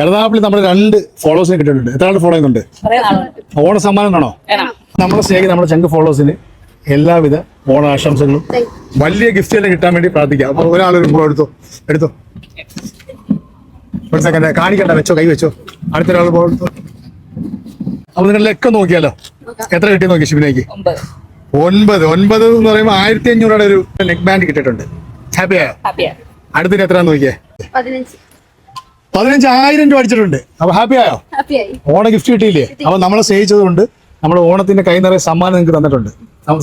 കരുതാപ്പിളി നമ്മൾ രണ്ട് ഫോളോവേഴ്സിനെ കിട്ടിയിട്ടുണ്ട്. എത്ര ആൾ ഫോളോ ചെയ്യുന്നുണ്ട്? ഓണ സമ്മാനം വേണോ? നമ്മുടെ സ്നേഹിക്കുന്ന നമ്മുടെ ചങ്ക് ഫോളോവേഴ്സിന് എല്ലാവിധ ഓണ ആശംസകളും വലിയ തന്നെ കിട്ടാൻ വേണ്ടി പ്രാർത്ഥിക്കാം. അപ്പൊ ഒരാളൊരു ഒരു ഫോളോ എടുത്തോ? എടുത്തോ? ഒരു സെക്കൻഡ് കാണിക്കണ്ട വെച്ചോ കൈ വെച്ചോ. അടുത്ത ഒരാൾ ഫോളോ എടുത്തോ? അപ്പൊ നിങ്ങൾ നിങ്ങളിലൊക്കെ നോക്കിയാലോ? എത്ര കിട്ടി നോക്കി ശിവനേക്ക് ഒൻപത്. ഒൻപത് എന്ന് പറയുമ്പോൾ ആയിരത്തി അഞ്ഞൂറുടെ ഒരു നെക്ക് ബാൻഡ് കിട്ടിയിട്ടുണ്ട്. ഹാപ്പിയായോ ഹാപ്പിയാ അടുത്തിന് എത്രയാന്ന് നോക്കിയേ? പതിനഞ്ച്. പതിനഞ്ചായിരം രൂപ അടിച്ചിട്ടുണ്ട്. അപ്പൊ ഹാപ്പി ആയോ? ഓണ ഗിഫ്റ്റ് കിട്ടിയില്ലേ? അപ്പൊ നമ്മളെ സ്നേഹിച്ചത് കൊണ്ട് നമ്മുടെ ഓണത്തിന്റെ കൈ നിറയെ സമ്മാനം നിങ്ങൾക്ക് തന്നിട്ടുണ്ട്.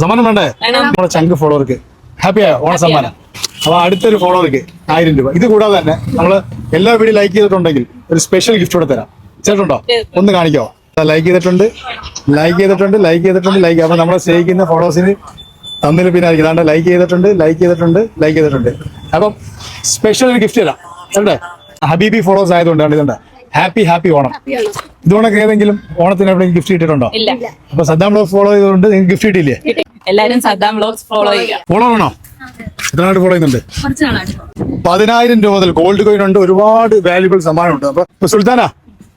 സമ്മാനം വേണ്ടേ? വേണം. നമ്മുടെ ചങ്ക് ഫോളോവർക്ക് ഹാപ്പി ആയോ ഓണ സമ്മാനം? അപ്പൊ അടുത്തൊരു ഫോളോവർക്ക് ആയിരം രൂപ. ഇത് കൂടാതെ തന്നെ നമ്മൾ എല്ലാ വീഡിയോ ലൈക്ക് ചെയ്തിട്ടുണ്ടെങ്കിൽ ഒരു സ്പെഷ്യൽ ഗിഫ്റ്റ് കൂടെ തരാം. ചേട്ടുണ്ടോ ഒന്ന് കാണിക്കോ. ലൈക്ക് ചെയ്തിട്ടുണ്ട്. ലൈക്ക് ചെയ്തിട്ടുണ്ട് ലൈക്ക് ചെയ്തിട്ടുണ്ട് ലൈക്ക് അപ്പൊ നമ്മളെ സ്നേഹിക്കുന്ന ഫോളോസിന് തന്നിൽ പിന്നെ ഇതാണ്ട് ലൈക്ക് ചെയ്തിട്ടുണ്ട് ലൈക്ക് ചെയ്തിട്ടുണ്ട് ലൈക്ക് ചെയ്തിട്ടുണ്ട്. അപ്പം സ്പെഷ്യൽ ഒരു ഗിഫ്റ്റ് തരാം. അല്ലേ ഹബീബി ഫോളോസ് ആയതുകൊണ്ടാണ് ഇതുണ്ട് ഹാപ്പി ഹാപ്പി ഓണം. ഇതുകൊണ്ടൊക്കെ ഏതെങ്കിലും ഓണത്തിന് എവിടെയും ഗിഫ്റ്റ് കിട്ടിയിട്ടുണ്ടോ? അപ്പൊ സദ്ദാം ബ്ലോഗ് ഫോളോ ചെയ്തുകൊണ്ട് നിങ്ങൾക്ക് ഗിഫ്റ്റ് കിട്ടിയില്ലേ? കിട്ടി. എല്ലാരും സദ്ദാം വ്ലോഗ്സ് ഫോളോ ചെയ്യുക. ഫോളോ ആണോ എത്ര നാട് ഫോളോ ചെയ്യുന്നുണ്ട്? പതിനായിരം രൂപ മുതൽ ഗോൾഡ് കോയിൻ ഉണ്ട് ഒരുപാട് വാല്യുബിൾ സമ്മാനമുണ്ട്. അപ്പൊ സുൽത്താനാ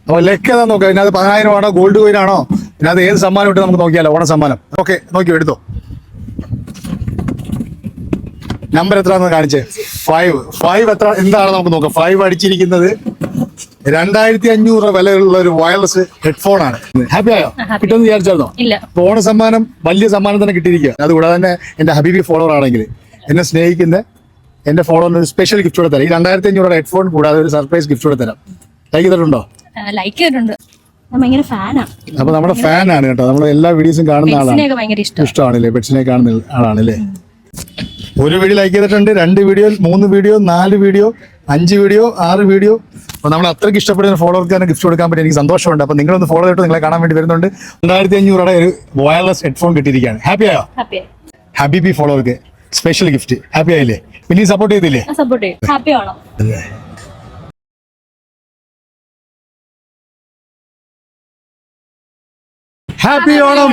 അപ്പൊ ലെക്ക് ഏതാ നോക്കാം ഇതിനകത്ത് പതിനായിരം ആണോ ഗോൾഡ് കോയിൻ ആണോ? ഇതിനകത്ത് ഏത് സമ്മാനം ഇട്ട് നമുക്ക് നോക്കിയാലോ ഓണ സമ്മാനം. ഓക്കെ നോക്കി എടുത്തോ. നമ്പർ എത്രയാണെന്ന് കാണിച്ചേ. ഫൈവ് ഫൈവ് എത്ര എന്താണ് നമുക്ക് നോക്കാം. ഫൈവ് അടിച്ചിരിക്കുന്നത് രണ്ടായിരത്തി അഞ്ഞൂറ് രൂപ വിലയുള്ള ഒരു വയർലെസ് ഹെഡ്ഫോൺ ആണ്. ഹാപ്പി ആയോ? കിട്ടുമെന്ന് വിചാരിച്ചായിരുന്നോ? ഓണ സമ്മാനം വലിയ സമ്മാനം തന്നെ കിട്ടിയിരിക്കുക അതുകൂടാതെ തന്നെ എന്റെ ഹബീബി ഫോളോവർ ആണെങ്കിൽ എന്നെ സ്നേഹിക്കുന്ന എന്റെ ഫോളോവറിന് ഒരു സ്പെഷ്യൽ ഗിഫ്റ്റ് കൂടെ തരാം. ഈ രണ്ടായിരത്തി അഞ്ഞൂറ് ഹെഡ്ഫോൺ കൂടാതെ ഒരു സർപ്രൈസ് ഗിഫ്റ്റ് കൂടെ തരാം. ലൈക്ക് ചെയ്തിട്ടുണ്ടോ? ലൈക്ക് ചെയ്തിട്ടുണ്ട്. അപ്പൊ നമ്മുടെ ഫാനാണ് ആണ് കേട്ടോ. നമ്മൾ എല്ലാ വീഡിയോസും കാണുന്ന ആളാണ്. ഇഷ്ടമാണല്ലേ? പെറ്റ്സിനെ കാണുന്ന ആളാണല്ലേ ഒരു വീഡിയോ ലൈക്ക് ചെയ്തിട്ടുണ്ട് രണ്ട് വീഡിയോ മൂന്ന് വീഡിയോ നാല് വീഡിയോ അഞ്ച് വീഡിയോ ആറ് വീഡിയോ. അപ്പൊ നമ്മൾ അത്രയ്ക്ക് ഇഷ്ടപ്പെടുന്ന ഫോളോവർക്ക് തന്നെ ഗിഫ്റ്റ് കൊടുക്കാൻ പറ്റി. എനിക്ക് സന്തോഷമുണ്ട്. അപ്പൊ നിങ്ങളൊന്ന് ഫോളോ ചെയ്തിട്ട് നിങ്ങളെ കാണാൻ വേണ്ടി വരുന്നുണ്ട്. രണ്ടായിരത്തി അഞ്ഞൂറുടെ ഒരു വയർലെസ് ഹെഡ്ഫോൺ കിട്ടിയിരിക്കുകയാണ്. ഹാപ്പി ആയോ? ഹാപ്പി ബി ഫോളോവർക്ക് സ്പെഷ്യൽ ഗിഫ്റ്റ് ഹാപ്പി ആയില്ലേ? പിന്നെ സപ്പോർട്ട് ചെയ്തില്ലേ? സപ്പോർട്ട് ചെയ്യും. ഹാപ്പി ആണോ ഹാപ്പി ഓണം